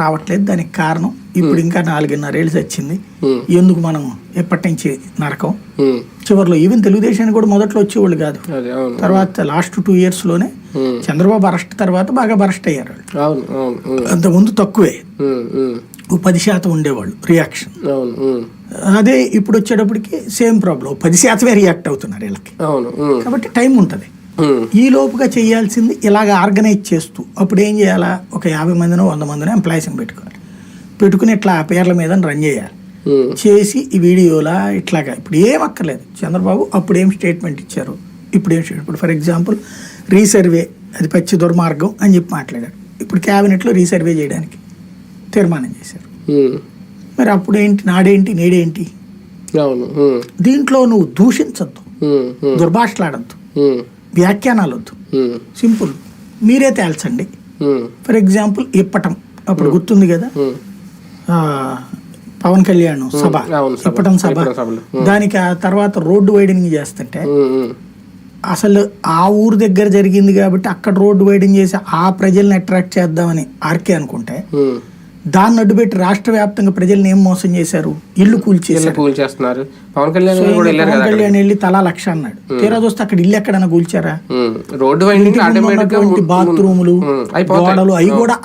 రావట్లేదు. దానికి కారణం ఇప్పుడు ఇంకా నాలుగున్నరేళ్ళు వచ్చింది ఉమ్, ఎందుకు మనం ఎప్పటి నుంచి నరకం? చివరిలో ఈవెన్ తెలుగుదేశానికి కూడా మొదట్లో వచ్చేవాళ్ళు కాదు. తర్వాత లాస్ట్ టూ ఇయర్స్లోనే చంద్రబాబు అరెస్ట్ తర్వాత బాగా బరెస్ట్ అయ్యారు వాళ్ళు. ఉమ్, అంతకుముందు తక్కువే. పది శాతం ఉండేవాళ్ళు రియాక్షన్. అదే ఇప్పుడు వచ్చేటప్పటికి సేమ్ ప్రాబ్లం. పది శాతమే రియాక్ట్ అవుతున్నారు వీళ్ళకి. కాబట్టి టైం ఉంటుంది. ఈ లోపుగా చేయాల్సింది ఇలాగ ఆర్గనైజ్ చేస్తూ అప్పుడు ఏం చేయాలా? ఒక యాభై మందినో వంద మందినో ఎంప్లాయీస్ని పెట్టుకోవాలి. పెట్టుకుని ఇట్లా ఆ పేర్ల మీద రన్ చేయాలి. ఉమ్, చేసి ఈ వీడియోలా ఇట్లాగా. ఇప్పుడు ఏం అక్కర్లేదు. చంద్రబాబు అప్పుడు ఏం స్టేట్మెంట్ ఇచ్చారు? ఇప్పుడు ఏం స్టేట్మెంట్ ఇప్పుడు ఫర్ ఎగ్జాంపుల్ రీసర్వే అది పచ్చి దుర్మార్గం అని చెప్పి మాట్లాడారు. ఇప్పుడు క్యాబినెట్లో రీసర్వే చేయడానికి తీర్మానం చేశారు. ఉమ్, మరి అప్పుడు ఏంటి నాడేంటి? నేడేంటి ఉమ్, దీంట్లో నువ్వు దూషించొద్దు. దుర్భాషలాడద్దు. వ్యాఖ్యానాలు వద్దు సింపుల్. మీరే తేల్చండి. ఫర్ ఎగ్జాంపుల్ ఇప్పటం అప్పుడు గుర్తుంది కదా? పవన్ కళ్యాణ్ సభ. ఇప్పటం సభ. దానికి ఆ తర్వాత రోడ్డు వైడనింగ్ చేస్తుంటే అసలు ఆ ఊరు దగ్గర జరిగింది కాబట్టి అక్కడ రోడ్డు వైడింగ్ చేసి ఆ ప్రజల్ని అట్రాక్ట్ చేద్దామని ఆర్కే అనుకుంటే. దాన్ని అడ్డుపెట్టి రాష్ట్ర వ్యాప్తంగా ప్రజల్ని ఏం మోసం చేశారు? ఇల్లు ఇల్లు కూల్చేశారు కూల్ చేస్తున్నారు. పవన్ కళ్యాణ్ పవన్ కళ్యాణ్ వెళ్ళి తలా లక్ష అన్నాడు. తీరా చూస్తే అక్కడ ఇల్లు ఎక్కడైనా కూల్చారా? రోడ్డు బాత్రూములు గోడలు అవి కూడా